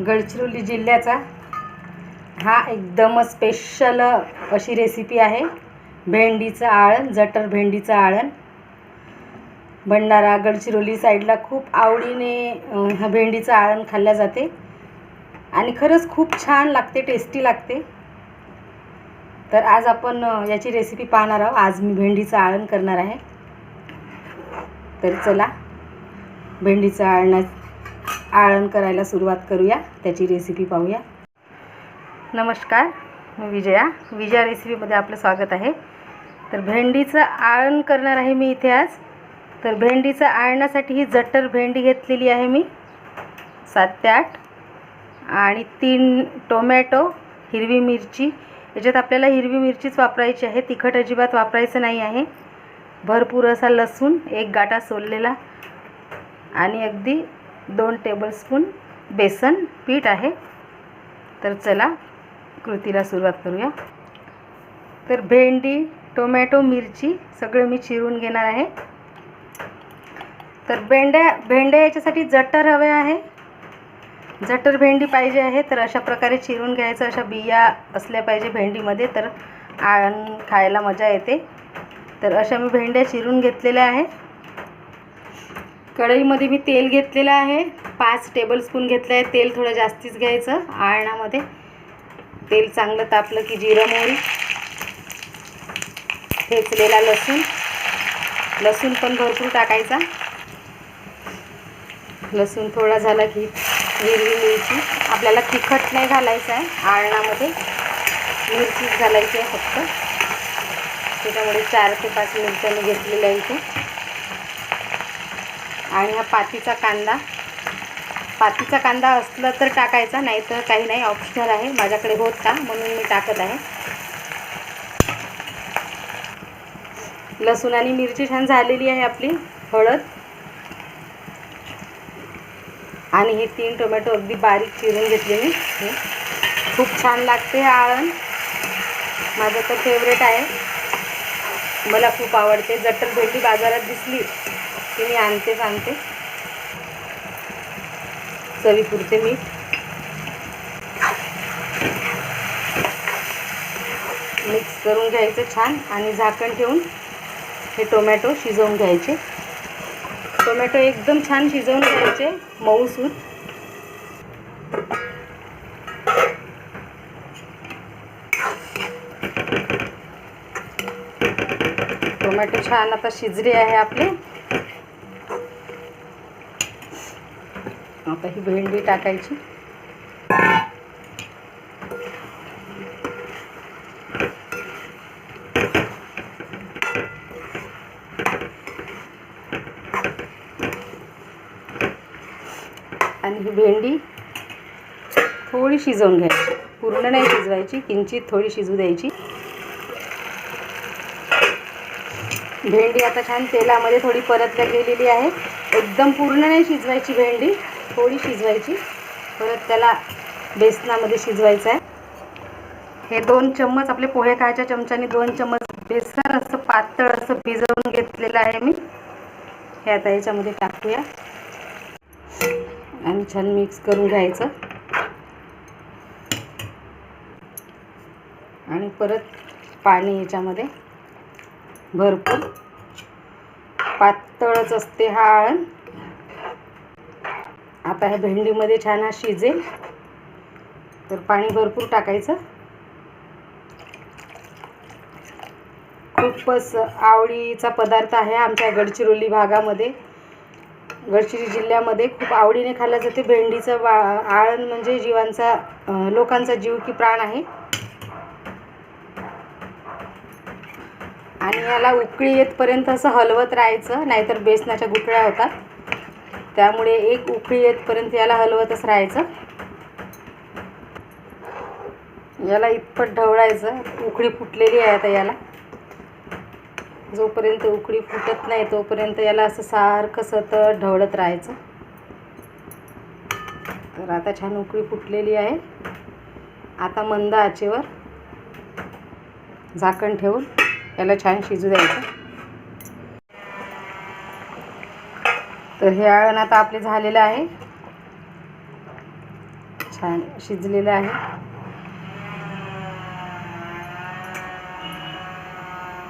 गडचिरोली जिल्ह्याचा हा एकदम स्पेशल अशी रेसिपी आहे. भेंडीचं आळण जटर भेंडीचं आळण. भंडारा गडचिरोली साईडला खूप आवडीने ह्या भेंडीचं आळण खाल्ल्या जाते. आणि खरंच खूप छान लागते टेस्टी लागते. तर आज आपण याची रेसिपी पाहणार आहोत. आज मी भेंडीचं आळण करणार आहे. तर चला भेंडीचं आळणा आळण करायला सुरुवात करूया. त्याची रेसिपी पाहूया. नमस्कार मी विजया. विजया रेसिपीमध्ये आपलं स्वागत आहे. तर भेंडीचं आळण करणार आहे मी इथे आज. तर भेंडीचं आळण्यासाठी ही जट्टर भेंडी घेतलेली आहे मी. सात ते आठ. आणि तीन टोमॅटो हिरवी मिरची. याच्यात आपल्याला हिरवी मिरचीच वापरायची आहे. तिखट अजिबात वापरायचं नाही आहे. भरपूर असा लसूण एक गाटा सोललेला. आणि अगदी दोन टेबलस्पून बेसन पीठ आहे. तर चला कृतीला सुरुवात करूया. तर भेंडी टोमॅटो मिरची सगळं मी चिरून घेणार आहे. तर भेंड्या भेंड्या याच्यासाठी जटर हवे आहे. जटर भेंडी पाहिजे आहे तर अशा प्रकारे चिरून घ्यायचं. अशा बिया असल्या पाहिजे भेंडीमध्ये तर आळण खायला मजा येते. तर अशा मी भेंड्या चिरून घेतलेल्या आहे. कढईमध्ये मी तेल घेतलेलं आहे. पाच टेबलस्पून घेतलं आहे तेल थोडं जास्तीच घ्यायचं. आळणामध्ये तेल चांगलं तापलं की जिरं मोहरी ठेचलेला लसूण. लसूण पण भरपूर टाकायचा. लसूण थोडा झाला की हिरवी मिरची. आपल्याला तिखट नाही घालायचं आहे. आळणामध्ये मिरचीच घालायची आहे फक्त. त्याच्यामुळे चार ते पाच मिरच्या मी घेतलेल्या आहे इथे. आणि हा पातीचा कांदा. पातीचा कांदा असला तर टाकायचा नाही तर काही नाही ऑप्शनल आहे. माझ्याकडे होता म्हणून मी टाकत आहे. लसूण आणि मिरची छान झालेली आहे आपली हळद. आणि हे तीन टोमॅटो अगदी बारीक चिरून घेतले मी. खूप छान लागते हे आळण. माझं तर फेवरेट आहे. मला खूप आवडते. जटर भेंडी बाजारात दिसली. ते मी आणतेच आणते चवीपुरते मीठ. मिक्स करून घ्यायचं छान आणि झाकण ठेवून हे टोमॅटो शिजवून घ्यायचे. टोमॅटो एकदम छान शिजवून घ्यायचे मऊसूत टोमॅटो छान आता शिजले आहे आपले. आता ही भेंडी टाकायची. आणि ही भेंडी थोडी शिजवून घ्यायची. पूर्ण नाही शिजवायची किंचित थोडी शिजू द्यायची. भेंडी आता छान तेलामध्ये थोडी परतल्या गेलेली आहे. एकदम पूर्ण नाही शिजवायची भेंडी. थोडी शिजवायची. परत त्याला बेसनामध्ये शिजवायचं आहे. हे दोन चम्मच आपले पोहे खायच्या चमच्याने दोन चम्मच बेसन असं पातळ असं भिजवून घेतलेलं आहे मी. हे आता याच्यामध्ये टाकूया. आणि छान मिक्स करून घ्यायचं. आणि परत पाणी याच्यामध्ये भरपूर. पातळच असते हा आळण. आता ह्या भेंडीमध्ये छान हा शिजेल तर पाणी भरपूर टाकायचं. खूपच आवडीचा पदार्थ आहे आमच्या गडचिरोली भागामध्ये. गडचिरोली जिल्ह्यामध्ये खूप आवडीने खाल्लं जाते. भेंडीचं वा आळण म्हणजे जीवांचा लोकांचा जीव की प्राण आहे. आणि याला उकळी येतपर्यंत असं हलवत राहायचं नाहीतर बेसनाच्या गुठळ्या होतात. त्यामुळे एक उकळी येतपर्यंत याला हलवतच राहायचं. याला इतपत ढवळायचं. उकळी फुटलेली आहे आता याला. जोपर्यंत उकळी फुटत नाही तोपर्यंत याला असं सारखं सतत ढवळत राहायचं. तर आता छान उकळी फुटलेली आहे. आता मंद आचेवर झाकण ठेवून याला छान शिजू द्यायचं. तर हे आळण आता आपले झालेलं आहे. छान शिजलेलं आहे.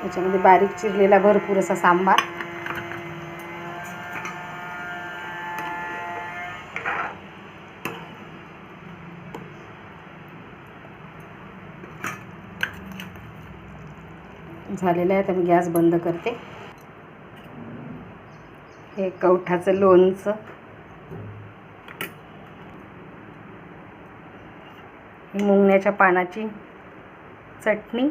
याच्यामध्ये बारीक चिरलेला भरपूर असा सांबार. झालेला आहे तर मी गॅस बंद करते. हे कवठाचं लोणचं. मुंगण्याच्या पानाची चटणी.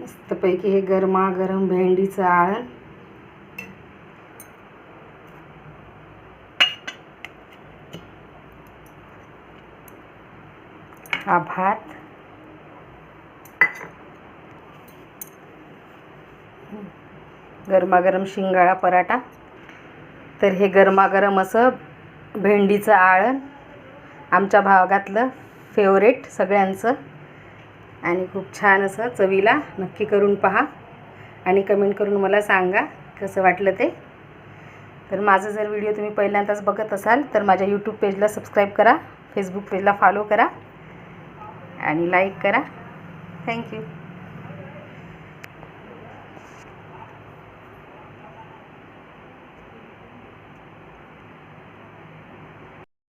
मस्तपैकी हे गरमागरम भेंडीचं आळण. हा भात गरमागरम शिंगाळा पराठा. तर हे गरमागरम असं भेंडीचं आळण आमच्या भागातलं फेवरेट सगळ्यांचं. आणि खूप छान असं चवीला नक्की करून पहा. आणि कमेंट करून मला सांगा कसं वाटलं ते. तर माझं जर व्हिडिओ तुम्ही पहिल्यांदाच बघत असाल तर माझ्या यूट्यूब पेजला सबस्क्राईब करा फेसबुक पेजला फॉलो करा. आणि लाईक करा. थँक्यू.